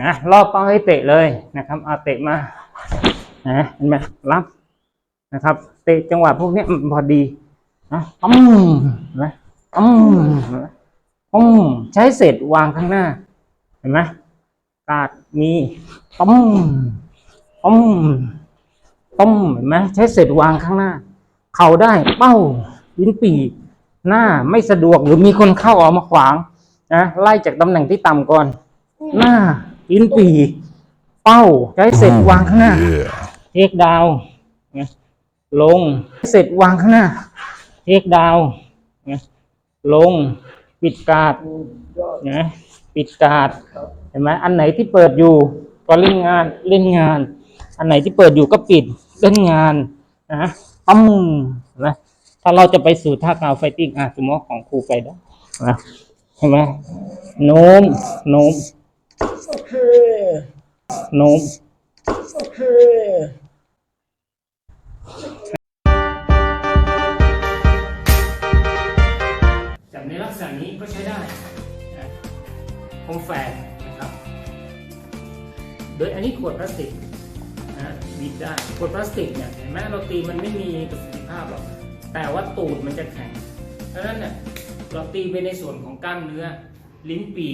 นะรอบเป้าให้เตะเลยนะครับเอาเตะมานะเห็นไหมรับนะครับ เตะจังหวะพวกนี้พอดีนะอืมนะอืมอืมใช้เศษวางข้างหน้า เห็นไหมกาดมีต้มต้มต้มเห็นไหมใช้เศษวางข้างหน้า เข่าได้เป้าลิ้นปีหน้าไม่สะดวกหรือมีคนเข้าออกมาขวางนะไล่จากตำแหน่งที่ต่ำก่อน หน้าลิ้นปีเป้าใช้เศษวางข้างหน้าเทคดาวน์นะลงเศษวางข้างหน้าเทคดาวน์นะลง ปิดการ์ดนะปิดการ์ดเห็นไหมอันไหนที่เปิดอยู่ก็เล่นงานเล่นงาน อันไหนที่เปิดอยู่ก็ปิดเล่นงานนะอืมนะถ้าเราจะไปสู่ท่ากาวไฟติ้งอะสมมติของครูไปได้นะเห็นไหมโน้มโน้ม Okay. โน้ม Okay. จับในลักษณะนี้ก็ใช้ได้นะคมแฝกนะครับ โดยอันนี้ขวดพลาสติกนะบีบได้ขวดพลาสติกเนี่ยเห็นไหมเราตีมันไม่มีประสิทธิภาพหรอกแต่ว่าตูดมันจะแข็งเพราะฉะนั้นเนี่ยเราตีไปในส่วนของกล้ามเนื้อลิ้นปี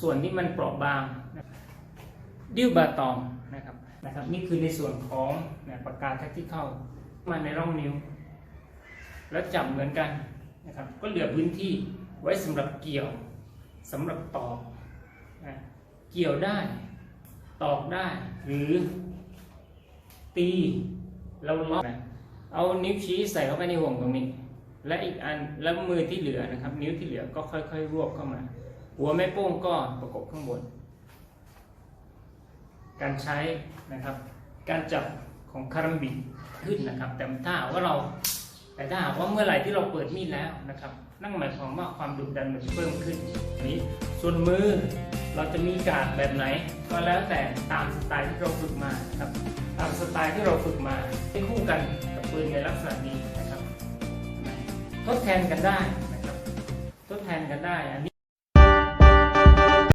ส่วนที่มันเปราะบางดิวบาตองนะครับนะครับ นี่คือในส่วนของปากกาแท็กที่เข้ามาในร่องนิ้ว แล้วจับเหมือนกันนะครับ ก็เหลือพื้นที่ไว้สำหรับเกี่ยวสำหรับตอกนะเกี่ยวได้ ตอกได้ หรือ ตีเราล็อกนะเอานิ้วชี้ใส่เข้าไปในห่วงตรงนี้ และอีกอันแล้วมือที่เหลือนะครับ นิ้วที่เหลือก็ค่อย ๆ รวบเข้ามา หัวแม่โป้งก็ประกบข้างบน การใช้นะครับ การจับของคารัมบิขึ้นนะครับ แต่ถ้าหากว่าเราแต่ถ้าหากว่าเมื่อไหร่ที่เราเปิดมีดแล้วนะครับ นั่นหมายความว่าความดุดันมันจะเพิ่มขึ้นนี้ส่วนมือเราจะมีการดแบบไหน ก็แล้วแต่ตามสไตล์ที่เราฝึกมาครับ ตามสไตล์ที่เราฝึกมาให้คู่กันกับปืนในลักษณะนี้นะครับ ทดแทนกันได้นะครับ ทดแทนกันได้อันนี้